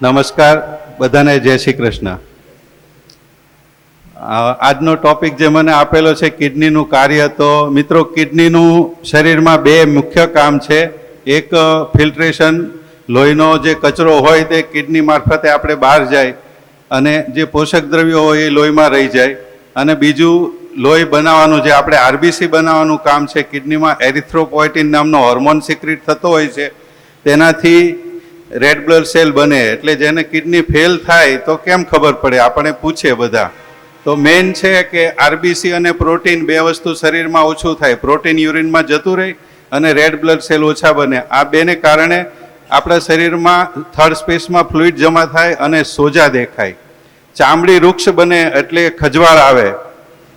નમસ્કાર, બધાને જય શ્રી કૃષ્ણ. આજનો ટોપિક જે મને આપેલો છે, કિડનીનું કાર્ય તો મિત્રો કિડનીનું શરીરમાં બે મુખ્ય કામ છે. એક ફિલ્ટ્રેશન, લોહીનો જે કચરો હોય તે કિડની મારફતે આપણે બહાર જાય અને જે પોષક દ્રવ્યો હોય એ લોહીમાં રહી જાય. અને બીજું, લોહી બનાવવાનું જે આપણે આરબીસી બનાવવાનું કામ છે, કિડનીમાં એરિથ્રોપોઇટિન નામનો હોર્મોન સિક્રિટ થતો હોય છે. તેનાથી રેડ બ્લડ સેલ બને એટલે જેને કિડની ફેલ થાય તો કેમ ખબર પડે? આપણે પૂછે બધા. તો મેઇન છે કે આરબીસી અને પ્રોટીન બે વસ્તુ શરીરમાં ઓછું થાય. પ્રોટીન યુરિનમાં જતું રહે અને રેડ બ્લડ સેલ ઓછા બને. આ બેને કારણે આપણા શરીરમાં થર્ડ સ્પેસમાં ફ્લુઇડ જમા થાય અને સોજા દેખાય. ચામડી વૃક્ષ બને એટલે ખજવાળ આવે.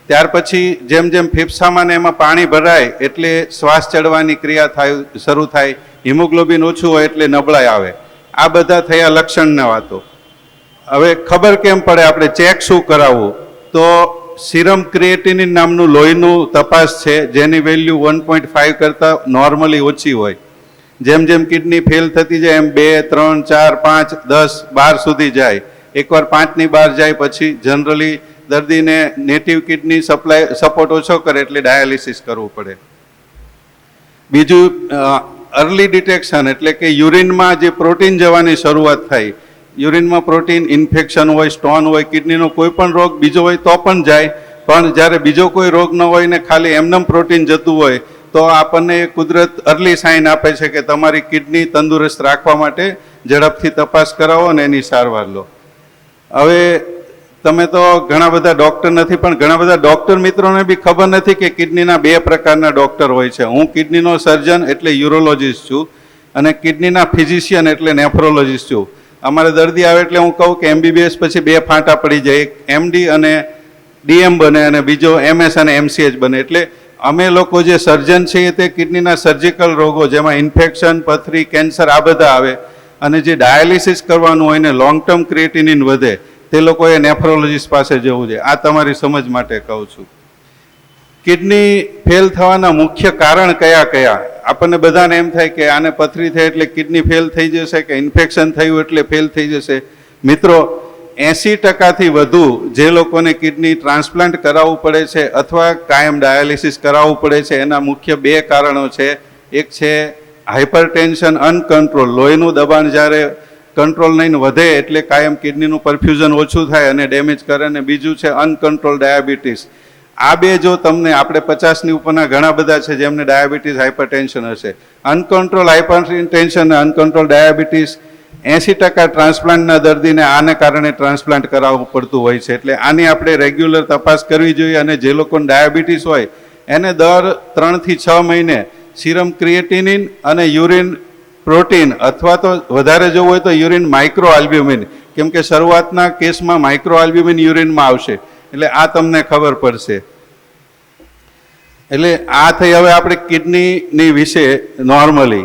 ત્યાર પછી જેમ જેમ ફેફસામાં ને એમાં પાણી ભરાય એટલે શ્વાસ ચડવાની ક્રિયા થાય, શરૂ થાય. હિમોગ્લોબિન ઓછું હોય એટલે નબળાઈ આવે. આ બધા થયા લક્ષણના વાતો. હવે ખબર કેમ પડે આપણે ચેક શું કરાવવું? તો સિરમ ક્રિએટિનિન નામનું લોહીનું તપાસ છે, જેની વેલ્યુ વન પોઈન્ટ ફાઇવ કરતાં નોર્મલી ઓછી હોય. જેમ જેમ કિડની ફેલ થતી જાય, એમ બે, ત્રણ, ચાર, પાંચ, દસ, બાર સુધી જાય. એકવાર પાંચની બહાર જાય પછી જનરલી દર્દીને નેટિવ કિડની સપ્લાય સપોર્ટ ઓછો કરે એટલે ડાયાલિસિસ કરવું પડે. બીજું અર્લી ડિટેક્શન એટલે કે યુરિનમાં જે પ્રોટીન જવાની શરૂઆત થાય, યુરિનમાં પ્રોટીન, ઇન્ફેક્શન હોય, સ્ટોન હોય, કિડનીનો કોઈ પણ રોગ બીજો હોય તો પણ જાય. પણ જ્યારે બીજો કોઈ રોગ ન હોય ને ખાલી એમનેમ પ્રોટીન જતું હોય, તો આપણને કુદરત અર્લી સાઇન આપે છે કે તમારી કિડની તંદુરસ્ત રાખવા માટે ઝડપથી તપાસ કરાવો અને એની સારવાર લો. હવે તમે તો ઘણા બધા ડોક્ટર નથી, પણ ઘણા બધા ડોક્ટર મિત્રોને બી ખબર નથી કે કિડનીના બે પ્રકારના ડોક્ટર હોય છે. હું કિડનીનો સર્જન એટલે યુરોલોજિસ્ટ છું અને કિડનીના ફિઝિશિયન એટલે નેફ્રોલોજિસ્ટ છું. અમારે દર્દી આવે એટલે હું કહું કે એમબીબીએસ પછી બે ફાંટા પડી જાય. એમડી અને ડીએમ બને અને બીજો એમએસ અને એમસીએચ બને. એટલે અમે લોકો જે સર્જન છીએ તે કિડનીના સર્જિકલ રોગો, જેમાં ઇન્ફેક્શન પથરી કેન્સર આ બધા આવે. અને જે ડાયાલિસિસ કરવાનું હોય ને લોંગ ટર્મ ક્રિએટિનિન વધે તે લોકોએ નેફ્રોલોજીસ્ટ પાસે જવું છે આ તમારી સમજ માટે કહું છું. કિડની ફેલ થવાના મુખ્ય કારણ કયા કયા? આપણને બધાને એમ થાય કે આને પથરી થઈ એટલે કિડની ફેલ થઈ જશે કે ઇન્ફેક્શન થયું એટલે ફેલ થઈ જશે. મિત્રો, એંસી ટકાથી વધુ જે લોકોને કિડની ટ્રાન્સપ્લાન્ટ કરાવવું પડે છે અથવા કાયમ ડાયાલિસિસ કરાવવું પડે છે, એના મુખ્ય બે કારણો છે. એક છે હાઇપરટેન્શન અનકન્ટ્રોલ લોહીનું દબાણ જ્યારે કંટ્રોલ નહીં વધે એટલે કાયમ કિડનીનું પરફ્યુઝન ઓછું થાય અને ડેમેજ કરે અને બીજું છે અનકન્ટ્રોલ ડાયાબિટીસ. આ બે જો તમને, આપણે પચાસની ઉપરના ઘણા બધા છે જેમને ડાયાબિટીસ હાઇપરટેન્શન હશે. અનકન્ટ્રોલ હાઇપરટેન્શન અને અનકન્ટ્રોલ ડાયાબિટીસ એંસી ટકા ટ્રાન્સપ્લાન્ટના દર્દીને આને કારણે ટ્રાન્સપ્લાન્ટ કરાવવું પડતું હોય છે. એટલે આની આપણે રેગ્યુલર તપાસ કરવી જોઈએ અને જે લોકોને ડાયાબિટીસ હોય, એને દર ત્રણથી છ મહિને સિરમ ક્રિએટિનિન અને યુરિન પ્રોટીન અથવા તો વધારે જોવું હોય તો યુરિન માઇક્રો આલ્બ્યુમિન કેમ કે શરૂઆતના કેસમાં માઇક્રો આલ્બ્યુમિન યુરિનમાં આવશે. એટલે આ તમને ખબર પડશે. એટલે આ થઈ હવે આપણે કિડનીની વિશે નોર્મલી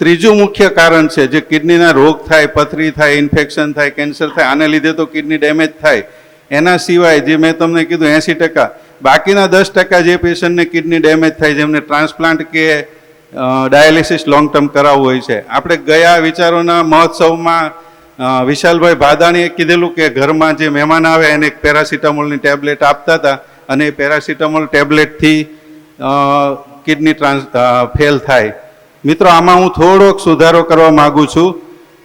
ત્રીજું મુખ્ય કારણ છે જે કિડનીના રોગ થાય, પથરી થાય ઇન્ફેક્શન થાય કેન્સર થાય, આને લીધે તો કિડની ડેમેજ થાય. એના સિવાય જે મેં તમને કીધું એંસી ટકા. બાકીના દસ ટકા જે પેશન્ટને કિડની ડેમેજ થાય, જેમને ટ્રાન્સપ્લાન્ટ કે ડાયાલિસિસ લોંગ ટર્મ કરાવવું હોય છે. આપણે ગયા વિચારોના મહોત્સવમાં વિશાલભાઈ ભાદાણીએ કીધેલું કે ઘરમાં જે મહેમાન આવે એને એક પેરાસિટામોલની ટેબ્લેટ આપતા હતા અને એ પેરાસિટામોલ ટેબ્લેટથી કિડની ટ્રાન્સ ફેલ થાય. મિત્રો, આમાં હું થોડોક સુધારો કરવા માગું છું.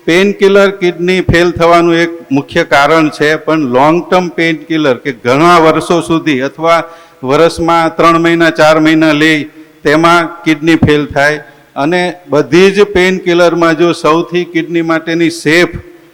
પેઇન કિલર કિડની ફેલ થવાનું એક મુખ્ય કારણ છે, પણ લોંગ ટર્મ પેઇન કિલર કે ઘણા વર્ષો સુધી અથવા વર્ષમાં ત્રણ મહિના, ચાર મહિના લે તેમાં કિડની ફેલ થાય અને બધી જ પેઇન કિલરમાં જો સૌથી કિડની માટેની સેફ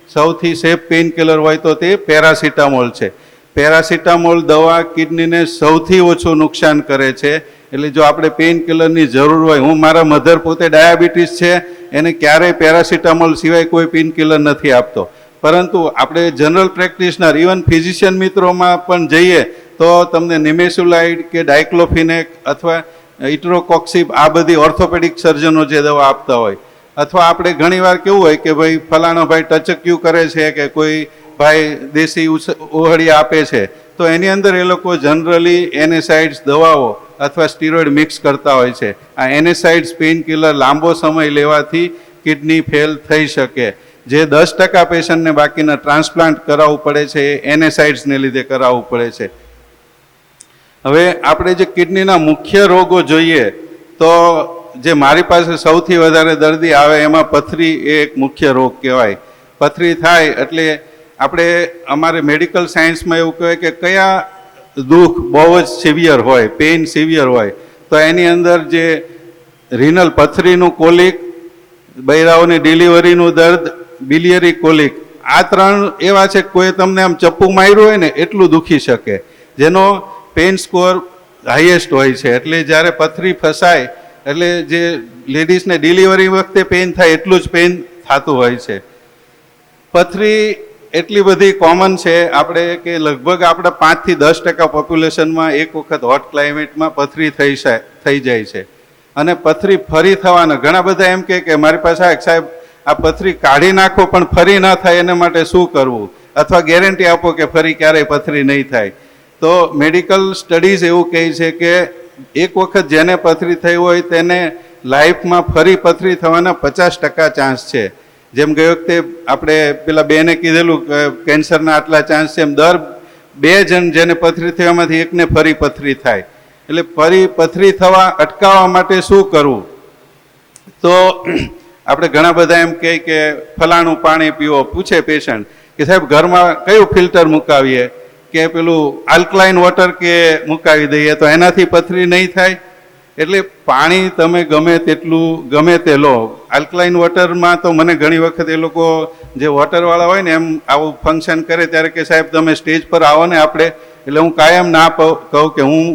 સૌથી સેફ પેઇન કિલર હોય તો તે પેરાસિટામોલ છે. પેરાસિટામોલ દવા કિડનીને સૌથી ઓછું નુકસાન કરે છે. એટલે જો આપણે પેઇન કિલરની જરૂર હોય, હું મારા મધર પોતે ડાયાબિટીસ છે, એને ક્યારેય પેરાસિટામોલ સિવાય કોઈ પેઇન કિલર નથી આપતો. પરંતુ આપણે જનરલ પ્રેક્ટિશનર ઇવન ફિઝિશિયન મિત્રોમાં પણ જઈએ, તો તમને નિમેસ્યુલાઇડ કે ડાયક્લોફિનેક અથવા ઇટ્રોકોક્સિપ આ બધી ઓર્થોપેડિક સર્જનો જે દવા આપતા હોય. અથવા આપણે ઘણીવાર કેવું હોય કે ભાઈ, ફલાણો ભાઈ ટચક્યુ કરે છે કે કોઈ ભાઈ દેશી ઓહળી આપે છે, તો એની અંદર એ લોકો જનરલી એનેસાઇડ્સ દવાઓ અથવા સ્ટીરોઇડ મિક્સ કરતા હોય છે. આ એનેસાઇડ્સ પેઇન કિલર લાંબો સમય લેવાથી કિડની ફેલ થઈ શકે. જે દસ ટકા પેશન્ટને બાકીના ટ્રાન્સપ્લાન્ટ કરાવવું પડે છે, એ એનેસાઇડ્સને લીધે કરાવવું પડે છે. હવે આપણે જે કિડનીના મુખ્ય રોગો જોઈએ, તો જે મારી પાસે સૌથી વધારે દર્દી આવે એમાં પથરી એ એક મુખ્ય રોગ કહેવાય. પથરી થાય એટલે આપણે અમારે મેડિકલ સાયન્સમાં એવું કહેવાય કે કયા દુઃખ બહુ જ સિવિયર હોય પેઇન સિવિયર હોય, તો એની અંદર જે રિનલ પથરીનું કોલિક, બૈરાઓની ડિલિવરીનું દર્દ, બિલિયરી કોલિક, આ ત્રણ એવા છે કોઈ તમને આમ ચપ્પુ માર્યું હોય ને એટલું દુખી શકે. જેનો પેઇન સ્કોર હાઈએસ્ટ હોય છે. એટલે જ્યારે પથરી ફસાય, એટલે જે લેડીઝને ડિલિવરી વખતે પેઇન થાય, એટલું જ પેઇન થતું હોય છે. પથરી એટલી બધી કોમન છે. આપણે કે લગભગ આપણે પાંચથી દસ ટકા પોપ્યુલેશનમાં એક વખત હોટ ક્લાઇમેટમાં પથરી થઈ થઈ જાય છે. અને પથરી ફરી થવાના, ઘણા બધા એમ કે મારી પાસે સાહેબ, આ પથરી કાઢી નાખો, પણ ફરી ન થાય, એના માટે શું કરવું? અથવા ગેરંટી આપો કે ફરી ક્યારેય પથરી નહીં થાય. તો મેડિકલ સ્ટડીઝ એવું કહે છે કે એક વખત જેને પથરી થઈ હોય તેને લાઈફમાં ફરી પથરી થવાના પચાસ ટકા ચાન્સ છે. જેમ ગઈ વખતે આપણે પેલા બેને કીધેલું કે કેન્સરના આટલા ચાન્સ છે એમ દર બે જણ જેને પથરી થવામાંથી એકને ફરી પથરી થાય. એટલે ફરી પથરી થવા અટકાવવા માટે શું કરવું? તો આપણે ઘણા બધા એમ કહે કે ફલાણું પાણી પીવો, પૂછે પેશન્ટ કે સાહેબ ઘરમાં કયું ફિલ્ટર મુકાવીએ? કે પેલું આલ્કલાઇન વોટર કે મુકાવી દઈએ તો એનાથી પથરી નહીં થાય. એટલે પાણી તમે ગમે તેટલું, ગમે તે લો. આલ્કલાઇન વોટરમાં તો મને ઘણી વખત એ લોકો જે વોટરવાળા હોય ને એમ આવું ફંક્શન કરે ત્યારે કે સાહેબ તમે સ્ટેજ પર આવો ને આપણે, એટલે હું કાયમ ના કહું કે હું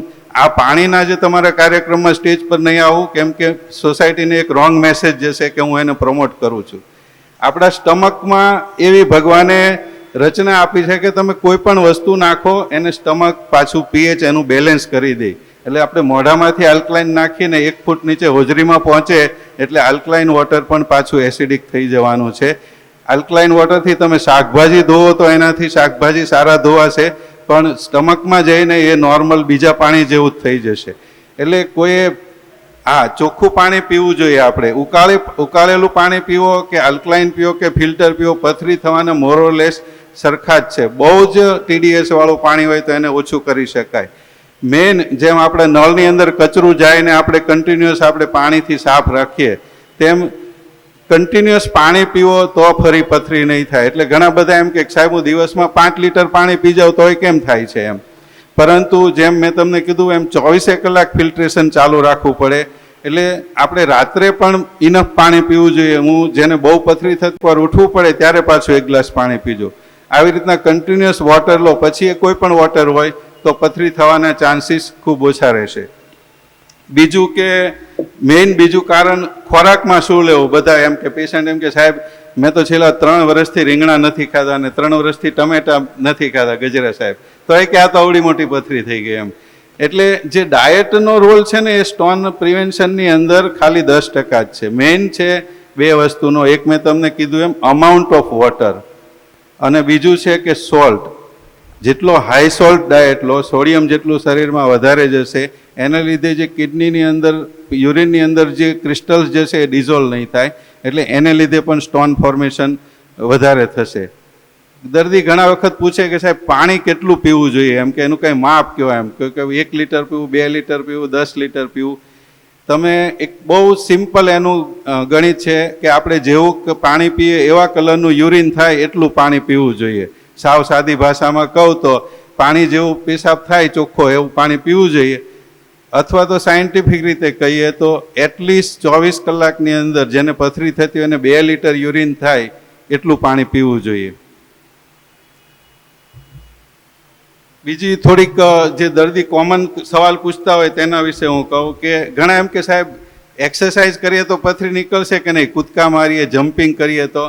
આ પાણીના જે તમારા કાર્યક્રમમાં સ્ટેજ પર નહીં આવું, કેમ કે સોસાયટીને એક રોંગ મેસેજ જશે કે હું એને પ્રમોટ કરું છું. આપણા સ્ટમકમાં એવી ભગવાને રચના આપી છે કે તમે કોઈ પણ વસ્તુ નાખો, એને સ્ટમક પાછું પીએચ એનું બેલેન્સ કરી દે. એટલે આપણે મોઢામાંથી આલ્કલાઇન નાખીને એક ફૂટ નીચે હોજરીમાં પહોંચે, એટલે આલ્કલાઇન વોટર પણ પાછું એસિડિક થઈ જવાનું છે. આલ્કલાઇન વોટરથી તમે શાકભાજી ધોવો તો એનાથી શાકભાજી સારા ધોવાશે, પણ સ્ટમકમાં જઈને એ નોર્મલ બીજા પાણી જેવું જ થઈ જશે. એટલે કોઈએ હા ચોખ્ખું પાણી પીવું જોઈએ આપણે. ઉકાળે, ઉકાળેલું પાણી પીવો કે આલ્કલાઇન પીવો કે ફિલ્ટર પીવો, પથરી થવાના મોરોલેસ સરખા જ છે. બહુ જ ટીડીએસ વાળું પાણી હોય તો એને ઓછું કરી શકાય. મેઇન જેમ આપણે નળની અંદર કચરું જાય ને આપણે કન્ટિન્યુઅસ આપણે પાણીથી સાફ રાખીએ, તેમ કન્ટિન્યુઅસ પાણી પીવો તો ફરી પથરી નહીં થાય. એટલે ઘણા બધા એમ કે સાહેબ, હું દિવસમાં પાંચ લીટર પાણી પી જાઉં તોય કેમ થાય છે એમ. પરંતુ જેમ મેં તમને કીધું એમ ચોવીસે કલાક ફિલ્ટ્રેશન ચાલુ રાખવું પડે. એટલે આપણે રાત્રે પણ ઇનફ પાણી પીવું જોઈએ. હું જેને બહુ પથરી થતી પર ઉઠવું પડે, ત્યારે પાછું એક ગ્લાસ પાણી પીજો. આવી રીતના કન્ટિન્યુઅસ વોટર લો. પછી એ કોઈ પણ વોટર હોય તો પથરી થવાના ચાન્સીસ ખૂબ ઓછા રહેશે. બીજું કે મેઇન બીજું કારણ ખોરાકમાં શું લેવું? બધા એમ કે પેશન્ટ એમ કે સાહેબ, મેં તો છેલ્લા ત્રણ વર્ષથી રીંગણા નથી ખાધા અને ત્રણ વર્ષથી ટમેટા નથી ખાધા, ગજરા સાહેબ. તો એ કે આ તો અવડી મોટી પથરી થઈ ગઈ એમ. એટલે જે ડાયટનો રોલ છે ને, એ સ્ટોન પ્રિવેન્શનની અંદર ખાલી દસ ટકા જ છે. મેઇન છે બે વસ્તુનો. એક મેં તમને કીધું એમ અમાઉન્ટ ઓફ વોટર અને બીજું છે કે સોલ્ટ. જેટલો high salt diet low sodium જેટલું શરીરમાં વધારે જશે, એને લીધે જે કિડનીની અંદર, યુરિનની અંદર જે ક્રિસ્ટલ્સ જશે એ ડિઝોલ્વ નહીં થાય, એટલે એને લીધે પણ સ્ટોન ફોર્મેશન વધારે થશે. દર્દી ઘણા વખત પૂછે કે સાહેબ, પાણી કેટલું પીવું જોઈએ? એમ કે એનું કંઈ માપ કહેવાય એમ. કે એક લીટર પીવું, બે લીટર પીવું, દસ લીટર પીવું. તમે એક બહુ સિમ્પલ એનું ગણિત છે કે આપણે જેવું પાણી પીએ એવા કલરનું યુરિન થાય એટલું પાણી પીવું જોઈએ. સાવ સાદી ભાષામાં કહું તો, પાણી જેવું પેશાબ થાય ચોખ્ખો એવું પાણી પીવું જોઈએ. અથવા તો સાયન્ટિફિક રીતે કહીએ તો, એટલીસ્ટ ચોવીસ કલાકની અંદર જેને પથરી થતી હોય એને બે લીટર યુરિન થાય એટલું પાણી પીવું જોઈએ. બીજી થોડીક જે દર્દી કોમન સવાલ પૂછતા હોય તેના વિશે હું કહું કે ઘણા એમ કે સાહેબ એક્સરસાઇઝ કરીએ તો પથરી નીકળશે કે નહીં? કૂદકા મારીએ જમ્પિંગ કરીએ તો?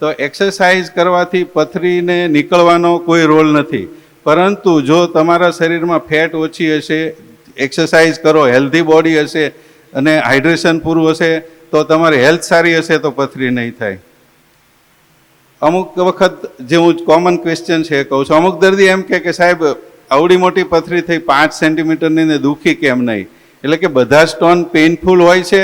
તો એક્સરસાઇઝ કરવાથી પથરીને નીકળવાનો કોઈ રોલ નથી. પરંતુ જો તમારા શરીરમાં ફેટ ઓછી હશે એક્સરસાઇઝ કરો હેલ્ધી બોડી હશે અને હાઇડ્રેશન પૂરું હશે, તો તમારી હેલ્થ સારી હશે, તો પથરી નહીં થાય. અમુક વખત જે હું કોમન ક્વેશ્ચન છે કહું છું. અમુક દર્દી એમ કે સાહેબ, આવડી મોટી પથરી થઈ પાંચ સેન્ટીમીટરની ને દુખી કેમ નહીં? એટલે કે બધા સ્ટોન પેઇનફુલ હોય છે.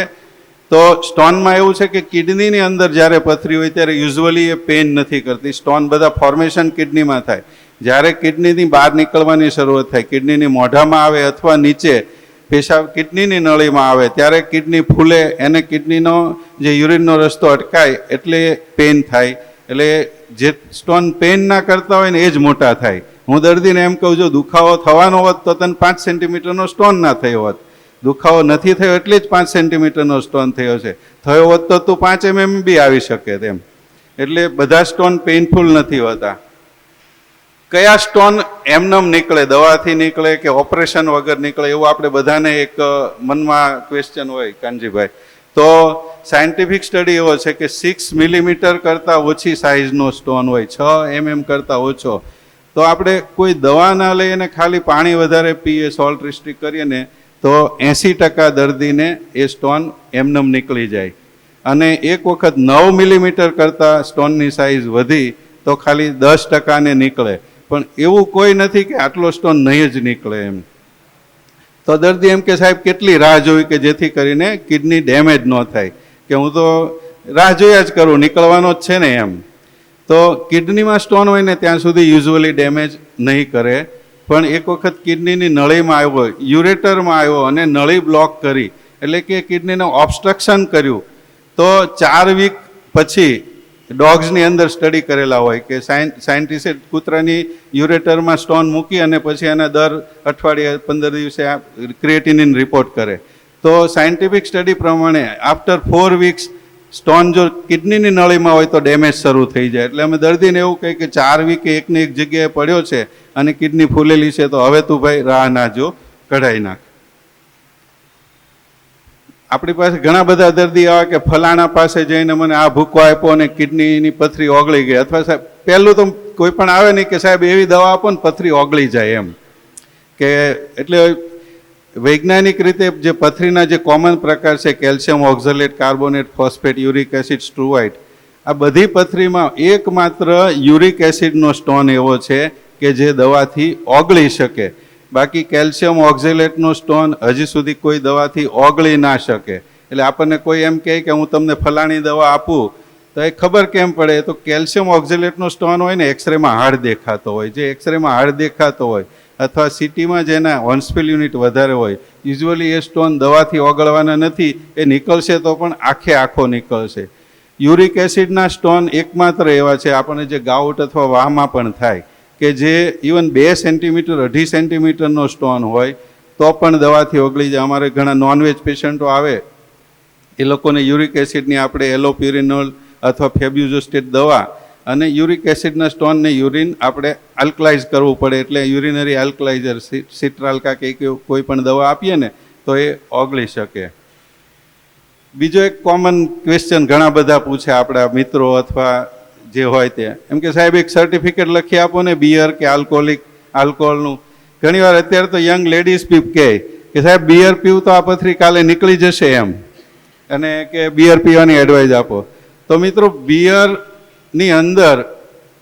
તો સ્ટોનમાં એવું છે કે કિડનીની અંદર જ્યારે પથરી હોય ત્યારે યુઝવલી એ પેઇન નથી કરતી. સ્ટોન બધા ફોર્મેશન કિડનીમાં થાય. જ્યારે કિડનીની બહાર નીકળવાની શરૂઆત થાય કિડનીની મોઢામાં આવે અથવા નીચે પેશાબ કિડનીની નળીમાં આવે, ત્યારે કિડની ફૂલે, એને કિડનીનો જે યુરિનનો રસ્તો અટકાય, એટલે પેઇન થાય. એટલે જે સ્ટોન પેઇન ના કરતા હોય ને એ જ મોટા થાય. હું દર્દીને એમ કહું છું દુખાવો થવાનો હોત તો તને પાંચ સેન્ટીમીટરનો સ્ટોન ના થયો હોત. દુખાવો નથી થયો એટલે જ પાંચ સેન્ટીમીટરનો સ્ટોન થયો છે. થયો હોત તો તું પાંચ એમએમ બી આવી શકે તેમ. એટલે બધા સ્ટોન પેઇનફુલ નથી હોતા. કયા સ્ટોન એમનેમ નીકળે, દવાથી નીકળે કે ઓપરેશન વગર નીકળે, એવું આપણે બધાને એક મનમાં ક્વેશ્ચન હોય કાનજીભાઈ. તો સાયન્ટિફિક સ્ટડી એવો છે કે સિક્સ મિલીમીટર કરતાં ઓછી સાઇઝનો સ્ટોન હોય, છ એમએમ કરતાં ઓછો. તો આપણે કોઈ દવા ના લઈને ખાલી પાણી વધારે પીએ સોલ્ટ રિસ્ટ્રિક્ટ કરીએ ને, તો એંસી ટકા દર્દીને એ સ્ટોન એમનેમ નીકળી જાય. અને એક વખત નવ મિલીમીટર કરતાં સ્ટોનની સાઇઝ વધી, તો ખાલી દસ ટકાને નીકળે. પણ એવું કોઈ નથી કે આટલો સ્ટોન નહીં જ નીકળે એમ. તો દર્દી એમ કે સાહેબ, કેટલી રાહ જોવી કે જેથી કરીને કિડની ડેમેજ ન થાય? કે હું તો રાહ જોયા જ કરું, નીકળવાનો જ છે ને એમ. તો કિડનીમાં સ્ટોન હોય ને ત્યાં સુધી યુઝ્યુઅલી ડેમેજ નહીં કરે. પણ એક વખત કિડનીની નળીમાં આવ્યો, યુરેટરમાં આવ્યો અને નળી બ્લોક કરી, એટલે કે કિડનીનું ઓબસ્ટ્રક્શન કર્યું. તો ચાર વીક પછી ડોગ્સની અંદર સ્ટડી કરેલા હોય કે સાયન્ટિસ્ટે કૂતરાની યુરેટરમાં સ્ટોન મૂકી અને પછી એના દર અઠવાડિયે પંદર દિવસે ક્રિએટિનિન રિપોર્ટ કરે. તો સાયન્ટિફિક સ્ટડી પ્રમાણે આફ્ટર ફોર વીક્સ સ્ટોન જો કિડનીની નળીમાં હોય તો ડેમેજ શરૂ થઈ જાય. એટલે અમે દર્દીને એવું કહીએ કે ચાર વીકે એકની એક જગ્યાએ પડ્યો છે અને કિડની ફૂલેલી છે તો હવે તું ભાઈ રાહ ના જો, કઢાઈ નાખ. આપણી પાસે ઘણા બધા દર્દી આવે કે ફલાણા પાસે જઈને મને આ ભૂકો આપ્યો અને કિડનીની પથરી ઓગળી ગઈ. અથવા સાહેબ, પહેલું તો કોઈ પણ આવે નહીં કે સાહેબ, એવી દવા આપો ને પથરી ઓગળી જાય એમ. કે એટલે વૈજ્ઞાનિક રીતે જે પથરીના જે કોમન પ્રકાર છે, calcium oxalate, carbonate, phosphate, uric acid struvite આ બધી પથરીમાં એકમાત્ર યુરિક એસિડનો સ્ટોન એવો છે કે જે દવાથી ઓગળી શકે. બાકી કેલ્શિયમ ઓક્ઝેલેટનો સ્ટોન હજી સુધી કોઈ દવાથી ઓગળી ના શકે. એટલે આપણને કોઈ એમ કહે કે હું તમને ફલાણી દવા આપું, તો એ ખબર કેમ પડે? તો કેલ્શિયમ ઓક્ઝેલેટનો સ્ટોન હોય ને, એક્સરેમાં હાડ દેખાતો હોય. જે એક્સરેમાં હાડ દેખાતો હોય, અથવા સિટીમાં જેના હોન્સ્પિલ યુનિટ વધારે હોય, યુઝ્યુઅલી એ સ્ટોન દવાથી ઓગળવાના નથી, એ નીકળશે તો પણ આખે આખો નીકળશે. યુરિક એસિડના સ્ટોન એકમાત્ર એવા છે, આપણને જે ગાઉટ અથવા વાહમાં પણ થાય. કે જે ઇવન બે સેન્ટીમીટર અઢી સેન્ટીમીટરનો સ્ટોન હોય, તો પણ દવાથી ઓગળી જાય. અમારે ઘણા નોનવેજ પેશન્ટો આવે. એ લોકોને યુરિક એસિડની આપણે એલોપ્યુરિનોલ અથવા ફેબ્યુઝોસ્ટેટ દવા અને યુરિક એસિડના સ્ટોનને યુરિન આપણે આલ્કલાઇઝ કરવું પડે. એટલે યુરિનરી આલ્કલાઇઝર સિટ્રાલ્કા કે કોઈ પણ દવા આપીએ ને, તો એ ઓગળી શકે. બીજો એક કોમન ક્વેશ્ચન ઘણા બધા પૂછે આપણા મિત્રો અથવા જે હોય તે. એમ કે સાહેબ, એક સર્ટિફિકેટ લખી આપો ને બિયર કે આલ્કોહોલિક આલ્કોહોલનું ઘણીવાર અત્યારે તો યંગ લેડીઝ પી કહે કે સાહેબ બિયર પીવું તો આ પથરી કાલે નીકળી જશે એમ. અને કે બિયર પીવાની એડવાઇસ આપો. તો મિત્રો બિયરની અંદર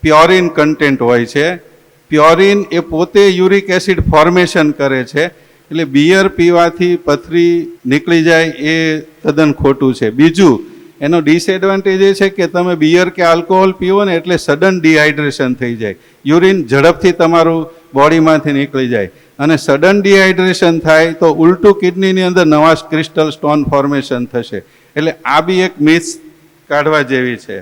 પ્યોરિન કન્ટેન્ટ હોય છે. પ્યોરિન એ પોતે યુરિક એસિડ ફોર્મેશન કરે છે. એટલે બિયર પીવાથી પથરી નીકળી જાય એ તદ્દન ખોટું છે. બીજું એનો ડિસએડવાન્ટેજ એ છે કે તમે બિયર કે આલ્કોહોલ પીવો ને એટલે સડન ડિહાઇડ્રેશન થઈ જાય. યુરિન ઝડપથી તમારું બોડીમાંથી નીકળી જાય. અને સડન ડિહાઇડ્રેશન થાય તો ઉલટું કિડનીની અંદર નવા ક્રિસ્ટલ સ્ટોન ફોર્મેશન થશે. એટલે આ બી એક મિસ કાઢવા જેવી છે.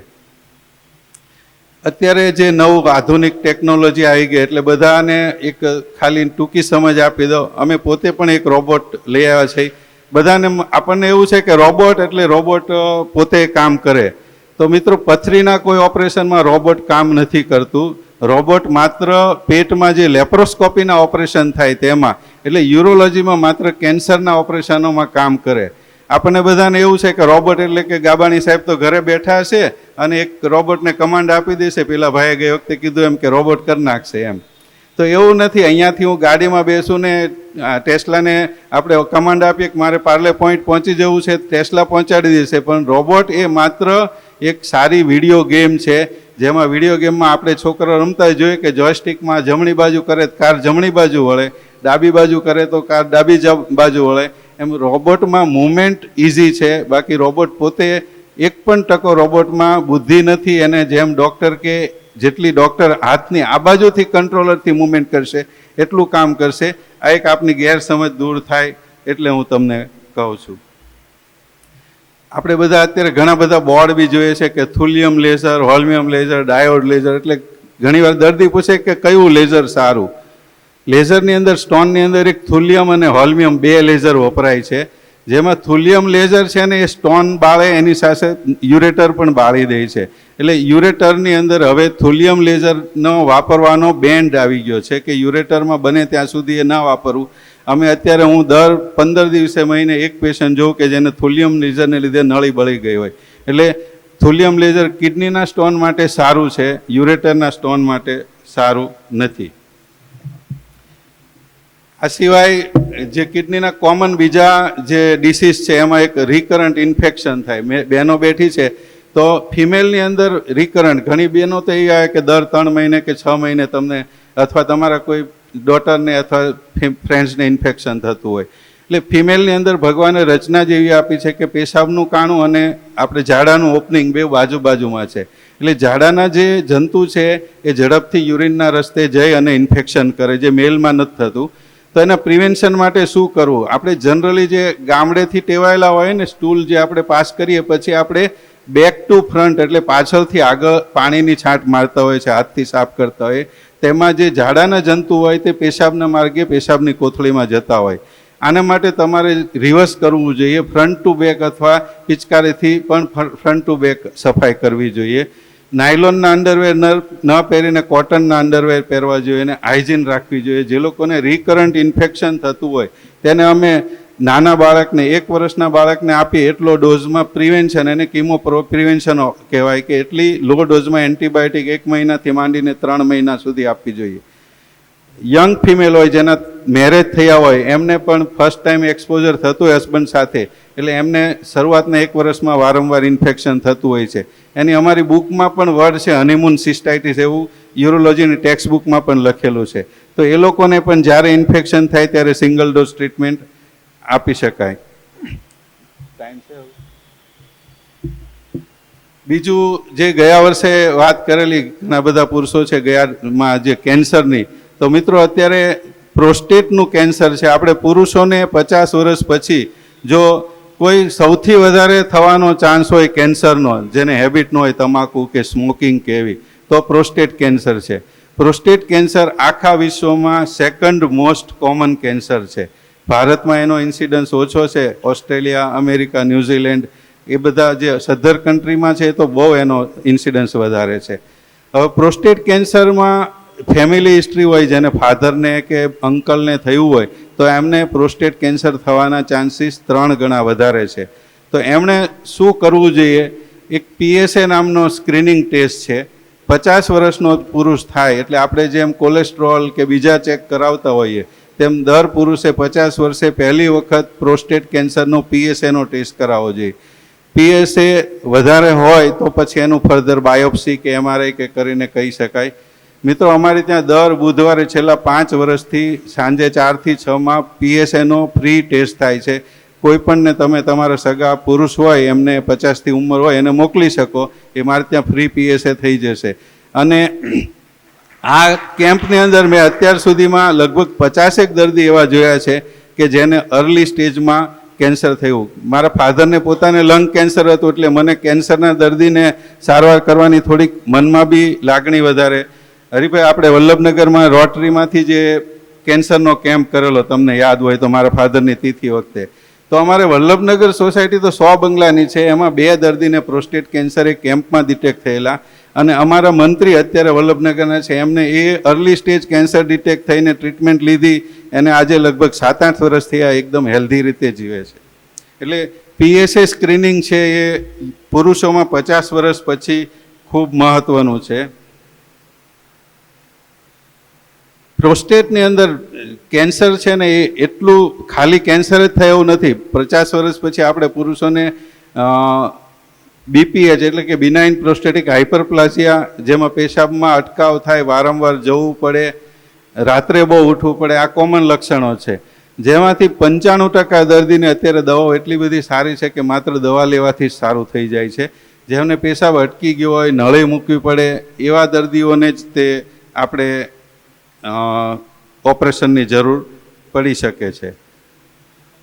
અત્યારે જે નવું આધુનિક ટેકનોલોજી આવી ગઈ એટલે બધાને એક ખાલી ટૂંકી સમજ આપી દો અમે પોતે પણ એક રોબોટ લઈ આવ્યા છીએ. બધાને આપણને એવું છે કે રોબોટ એટલે રોબોટ પોતે કામ કરે. તો મિત્રો, પથરીના કોઈ ઓપરેશનમાં રોબોટ કામ નથી કરતું. રોબોટ માત્ર પેટમાં જે લેપ્રોસ્કોપીના ઓપરેશન થાય તેમાં, એટલે યુરોલોજીમાં માત્ર કેન્સરના ઓપરેશનોમાં કામ કરે. આપણને બધાને એવું છે કે રોબોટ એટલે કે ગાબાણી સાહેબ તો ઘરે બેઠા હશે અને એક રોબોટને કમાન્ડ આપી દેશે. પેલા ભાઈએ ગઈ વખતે કીધું એમ કે રોબોટ કરી નાખશે એમ. તો એવું નથી, અહીંયાથી હું ગાડીમાં બેસું ને ટેસ્લાને આપણે કમાન્ડ આપીએ કે મારે પાર્લે પોઈન્ટ પહોંચી જવું છે, ટેસ્લા પહોંચાડી દેશે. પણ રોબોટ એ માત્ર એક સારી વીડિયો ગેમ છે, જેમાં વીડિયો ગેમમાં આપણે છોકરો રમતા જોઈએ કે જોયસ્ટિકમાં જમણી બાજુ કરે કાર જમણી બાજુ વળે, ડાબી બાજુ કરે તો કાર ડાબી બાજુ વળે. એમ રોબોટમાં મૂવમેન્ટ ઇઝી છે, બાકી રોબોટ પોતે એક પણ ટકો રોબોટમાં બુદ્ધિ નથી, એને જેમ ડૉક્ટર કે જેટલી ડૉક્ટર હાથની આ બાજુથી કંટ્રોલરથી મુવમેન્ટ કરશે, એટલું કામ કરશે. આ એક આપની ગેરસમજ દૂર થાય એટલે હું તમને કહું છું. આપણે બધા અત્યારે ઘણા બધા બોર્ડ બી જોઈએ છે કે thulium laser, holmium laser, diode laser, એટલે ઘણીવાર દર્દી પૂછે કે કયું લેઝર સારું? લેઝરની અંદર સ્ટોનની અંદર એક થુલિયમ અને હોલ્મિયમ બે લેઝર વપરાય છે. જેમાં થુલિયમ લેઝર છે ને એ સ્ટોન બાળે, એની સાથે યુરેટર પણ બાળી દે છે. એટલે યુરેટરની અંદર હવે થુલિયમ લેઝરનો વાપરવાનો બેન્ડ આવી ગયો છે કે યુરેટરમાં બને ત્યાં સુધી એ ના વાપરવું. અમે અત્યારે હું દર પંદર દિવસે મહિને એક પેશન્ટ જોઉં કે જેને થુલિયમ લેઝરને લીધે નળી બળી ગઈ હોય. એટલે થુલિયમ લેઝર કિડનીના સ્ટોન માટે સારું છે, યુરેટરના સ્ટોન માટે સારું નથી. આ સિવાય જે કિડનીના કોમન બીજા જે ડિસીઝ છે, એમાં એક રિકરન્ટ ઇન્ફેક્શન થાય. મેં બહેનો બેઠી છે, તો ફિમેલની અંદર રિકરન્ટ. ઘણી બહેનો તો એ આવે કે દર ત્રણ મહિને કે છ મહિને તમને અથવા તમારા કોઈ ડોટરને અથવા ફ્રેન્ડ્સને ઇન્ફેક્શન થતું હોય. એટલે ફિમેલની અંદર ભગવાને રચના જેવી આપી છે કે પેશાબનું કાણું અને આપણે ઝાડાનું ઓપનિંગ બે બાજુ બાજુમાં છે. એટલે ઝાડાના જે જંતુ છે, એ ઝડપથી યુરિનના રસ્તે જઈ અને ઇન્ફેક્શન કરે, જે મેલમાં નથી થતું. તો એના પ્રિવેન્શન માટે શું કરવું? આપણે જનરલી જે ગામડેથી ટેવાયેલા હોય ને સ્ટૂલ જે આપણે પાસ કરીએ, પછી આપણે બેક ટુ ફ્રન્ટ એટલે પાછળથી આગળ પાણીની છાંટ મારતા હોય છે, હાથથી સાફ કરતા હોય તેમાં જે ઝાડાના જંતુ હોય તે પેશાબના માર્ગે પેશાબની કોથળીમાં જતા હોય. આના માટે તમારે રિવર્સ કરવું જોઈએ ફ્રન્ટ ટુ બેક અથવા પિચકારીથી પણ ફ્રન્ટ ટુ બેક સફાઈ કરવી જોઈએ. નાયલોનના અંડરવેર ન પહેરીને કોટનના અંડરવેર પહેરવા જોઈએ અને હાઇજીન રાખવી જોઈએ. જે લોકોને રિકરન્ટ ઇન્ફેક્શન થતું હોય, તેને અમે નાના બાળકને, એક વર્ષના બાળકને આપીએ એટલો ડોઝમાં પ્રિવેન્શન એને કિમો પ્રિવેન્શન કહેવાય કે એટલી લો ડોઝમાં એન્ટીબાયોટિક એક મહિનાથી માંડીને ત્રણ મહિના સુધી આપવી જોઈએ. યંગ ફિમેલ હોય જેના મેરેજ થયા હોય એમને પણ ફર્સ્ટ ટાઈમ એક્સપોઝર થતું હોય હસબન્ડ સાથે. એટલે એમને શરૂઆતના એક વર્ષમાં વારંવાર ઇન્ફેક્શન થતું હોય છે. એની અમારી બુકમાં પણ વર્ડ છે હનીમૂન સિસ્ટાઇટિસ એવું. યુરોલોજીની ટેક્સ્ટ બુકમાં પણ લખેલું છે. તો એ લોકોને પણ જ્યારે ઇન્ફેક્શન થાય ત્યારે સિંગલ ડોઝ ટ્રીટમેન્ટ આપી શકાય. ટાઈમ છે બીજું જે ગયા વર્ષે વાત કરેલી ઘણા બધા પુરુષો છે ગયામાં જે કેન્સરની તો મિત્રો, અત્યારે પ્રોસ્ટેટનું કેન્સર છે. આપણે પુરુષોને પચાસ વર્ષ પછી જો કોઈ સૌથી વધારે થવાનો ચાન્સ હોય કેન્સરનો, જેને હેબિટ ન હોય, તમાકુ કે સ્મોકિંગ કે એવી, તો પ્રોસ્ટેટ કેન્સર છે. પ્રોસ્ટેટ કેન્સર આખા વિશ્વમાં સેકન્ડ મોસ્ટ કોમન કેન્સર છે. ભારતમાં એનો ઇન્સિડન્સ ઓછો છે. ઓસ્ટ્રેલિયા, અમેરિકા, ન્યૂઝીલેન્ડ, એ બધા જે સધર કન્ટ્રીમાં છે તો બહુ એનો ઇન્સિડન્સ વધારે છે. હવે પ્રોસ્ટેટ કેન્સરમાં ફેમિલી હિસ્ટ્રી હોય, જેને ફાધરને કે અંકલને થયું હોય, તો એમને પ્રોસ્ટેટ કેન્સર થવાના ચાન્સીસ ત્રણ ગણા વધારે છે. તો એમણે શું કરવું જોઈએ? એક પીએસએ નામનો સ્ક્રીનિંગ ટેસ્ટ છે. પચાસ વર્ષનો પુરુષ થાય, એટલે આપણે જેમ કોલેસ્ટ્રોલ કે બીજા ચેક કરાવતા હોઈએ, તેમ દર પુરુષે પચાસ વર્ષે પહેલી વખત પ્રોસ્ટેટ કેન્સરનો પીએસએનો ટેસ્ટ કરાવવો જોઈએ. પીએસએ વધારે હોય, તો પછી એનું ફર્ધર બાયોપ્સી કે એમઆરઆઈ કે કરીને કહી શકાય. મિત્રો, અમારે ત્યાં દર બુધવારે છેલ્લા પાંચ વર્ષથી સાંજે ચારથી છમાં પીએસએનો ફ્રી ટેસ્ટ થાય છે. કોઈપણને તમે તમારા સગા પુરુષ હોય, એમને પચાસથી ઉંમર હોય, એને મોકલી શકો. એ મારે ત્યાં ફ્રી પીએસએ થઈ જશે. અને આ કેમ્પની અંદર મેં અત્યાર સુધીમાં લગભગ પચાસેક દર્દી એવા જોયા છે કે જેને અર્લી સ્ટેજમાં કેન્સર થયું. મારા ફાધરને પોતાને લંગ કેન્સર હતું એટલે મને કેન્સરના દર્દીને સારવાર કરવાની થોડીક મનમાં બી લાગણી વધારે. હરિભાઈ, આપણે વલ્લભનગરમાં રોટરીમાંથી જે કેન્સરનો કેમ્પ કરેલો, તમને યાદ હોય તો મારા ફાધરની તિથિ વખતે. તો અમારે વલ્લભનગર સોસાયટી તો સો બંગલાની છે, એમાં બે દર્દીને પ્રોસ્ટેટ કેન્સર એ કેમ્પમાં ડિટેક્ટ થયેલા અને અમારા મંત્રી અત્યારે વલ્લભનગરના છે, એમને એ અર્લી સ્ટેજ કેન્સર ડિટેક્ટ થઈને ટ્રીટમેન્ટ લીધી અને આજે લગભગ સાત આઠ વર્ષ થયા એકદમ હેલ્ધી રીતે જીવે છે. એટલે પીએસએ સ્ક્રીનિંગ છે એ પુરુષોમાં પચાસ વર્ષ પછી ખૂબ મહત્ત્વનું છે. પ્રોસ્ટેટની અંદર કેન્સર છે ને એ એટલું ખાલી કેન્સર જ થાય એવું નથી. પચાસ વર્ષ પછી આપણે પુરુષોને બીપીએચ એટલે કે બિનાઇન પ્રોસ્ટેટિક હાઇપરપ્લાસિયા જેમાં પેશાબમાં અટકાવ થાય, વારંવાર જવું પડે, રાત્રે બહુ ઉઠવું પડે, આ કોમન લક્ષણો છે. જેમાંથી પંચાણું ટકા દર્દીને અત્યારે દવાઓ એટલી બધી સારી છે કે માત્ર દવા લેવાથી જ સારું થઈ જાય છે. જેમને પેશાબ અટકી ગયો હોય, નળે મૂકવી પડે, એવા દર્દીઓને જ તે આપણે ઓપરેશનની જરૂર પડી શકે છે.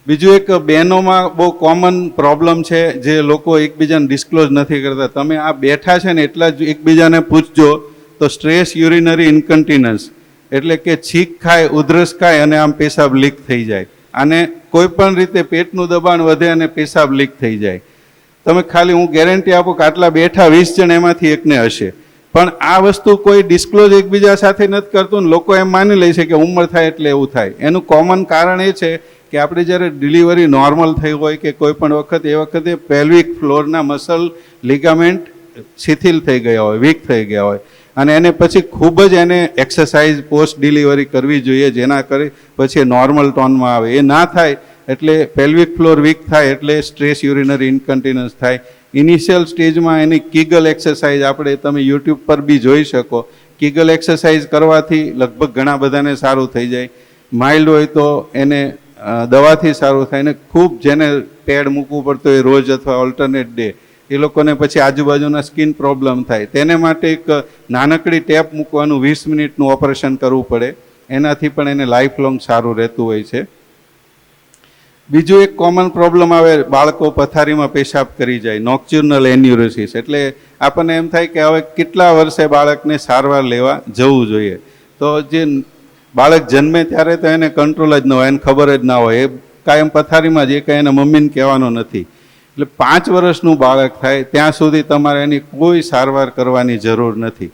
બીજું એક બહેનોમાં બહુ કોમન પ્રોબ્લેમ છે જે લોકો એકબીજાને ડિસ્ક્લોઝ નથી કરતા. તમે આ બેઠા છે ને એટલા જ એકબીજાને પૂછજો તો સ્ટ્રેસ યુરિનરી ઇન્કન્ટિનન્સ એટલે કે છીક ખાય, ઉધરસ ખાય અને આમ પેશાબ લીક થઈ જાય. અને કોઈ પણ રીતે પેટનું દબાણ વધે અને પેશાબ લીક થઈ જાય. તમે ખાલી હું ગેરંટી આપું કે આટલા બેઠા વીસ જણ એમાંથી એકને હશે. પણ આ વસ્તુ કોઈ ડિસ્ક્લોઝ એકબીજા સાથે નથી કરતું લોકો એમ માની લે છે કે ઉંમર થાય એટલે એવું થાય. એનું કોમન કારણ એ છે કે આપણે જ્યારે ડિલિવરી નોર્મલ થઈ હોય કે કોઈ પણ વખત, એ વખતે પેલ્વિક ફ્લોરના મસલ લિગામેન્ટ શિથિલ થઈ ગયા હોય વીક થઈ ગયા હોય. અને એને પછી ખૂબ જ એને એક્સરસાઇઝ પોસ્ટ ડિલિવરી કરવી જોઈએ જેના કરી પછી નોર્મલ ટોનમાં આવે. એ ના થાય એટલે પેલ્વિક ફ્લોર વીક થાય એટલે સ્ટ્રેસ યુરિનરી ઇન્કન્ટિનન્સ થાય. ઇનિશિયલ સ્ટેજમાં એની કિગલ એક્સરસાઇઝ આપણે તમે યુટ્યુબ પર બી જોઈ શકો. કિગલ એક્સરસાઇઝ કરવાથી લગભગ ઘણા બધાને સારું થઈ જાય. માઇલ્ડ હોય તો એને દવાથી સારું થાય ને ખૂબ જેને પેડ મૂકવું પડતું હોય રોજ અથવા ઓલ્ટરનેટ ડે એ લોકોને પછી આજુબાજુના સ્કિન પ્રોબ્લેમ થાય. તેને માટે એક નાનકડી ટેપ મૂકવાનું વીસ મિનિટનું ઓપરેશન કરવું પડે. એનાથી પણ એને લાઈફ લોંગ સારું રહેતું હોય છે. બીજું એક કોમન પ્રોબ્લેમ આવે, બાળકો પથારીમાં પેશાબ કરી જાય નોક્ચ્યુરનલ એન્યુરોસિસ એટલે આપણને એમ થાય કે હવે કેટલા વર્ષે બાળકને સારવાર લેવા જવું જોઈએ? તો જે બાળક જન્મે ત્યારે તો એને કંટ્રોલ જ ન હોય, એને ખબર જ ના હોય. એ કાયમ પથારીમાં જે કાંઈ એના મમ્મીને કહેવાનું નથી. એટલે પાંચ વર્ષનું બાળક થાય, ત્યાં સુધી તમારે એની કોઈ સારવાર કરવાની જરૂર નથી.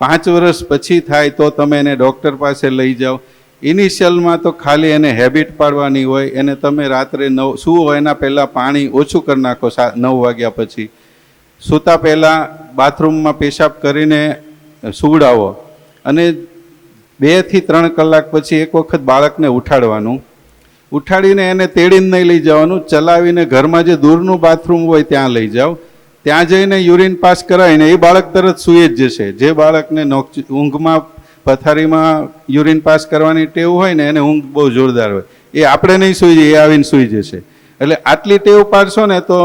પાંચ વર્ષ પછી થાય તો તમે એને ડૉક્ટર પાસે લઈ જાઓ. ઇનિશિયલમાં તો ખાલી એને હેબિટ પાડવાની હોય, એને તમે રાત્રે નવ શું હોય એના પહેલાં પાણી ઓછું કરી નાખો સા, નવ વાગ્યા પછી. સૂતા પહેલાં બાથરૂમમાં પેશાબ કરીને સુવડાવો. અને બેથી ત્રણ કલાક પછી એક વખત બાળકને ઉઠાડવાનું. ઉઠાડીને એને તેડીને નહીં લઈ જવાનું, ચલાવીને ઘરમાં જે દૂરનું બાથરૂમ હોય ત્યાં લઈ જાઓ. ત્યાં જઈને યુરિન પાસ કરાવીને એ બાળક તરત સૂઈ જ જશે. જે બાળકને ઊંઘમાં પથારીમાં યુરિન પાસ કરવાની ટેવ હોય ને એને ઊંઘ બહુ જોરદાર હોય. એ આપણે નહીં સૂઈ જઈએ, એ આવીને સૂઈ જશે. એટલે આટલી ટેવ પાડશો ને તો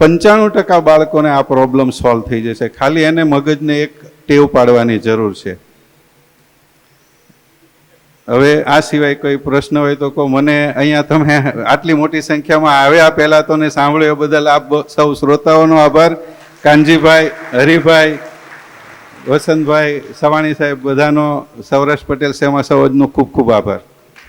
પંચાણું ટકા બાળકોને આ પ્રોબ્લેમ સોલ્વ થઈ જશે. ખાલી એને મગજને એક ટેવ પાડવાની જરૂર છે. હવે આ સિવાય કોઈ પ્રશ્ન હોય તો કહો, મને અહીંયા તમે આટલી મોટી સંખ્યામાં આવ્યા પહેલાં તો ને સાંભળ્યો બદલ આપ સૌ શ્રોતાઓનો આભાર. કાનજીભાઈ, હરિભાઈ વસંતભાઈ સવાણી સાહેબ બધાનો સૌરાષ્ટ્ર પટેલ સેવા સૌજનો ખૂબ ખૂબ આભાર.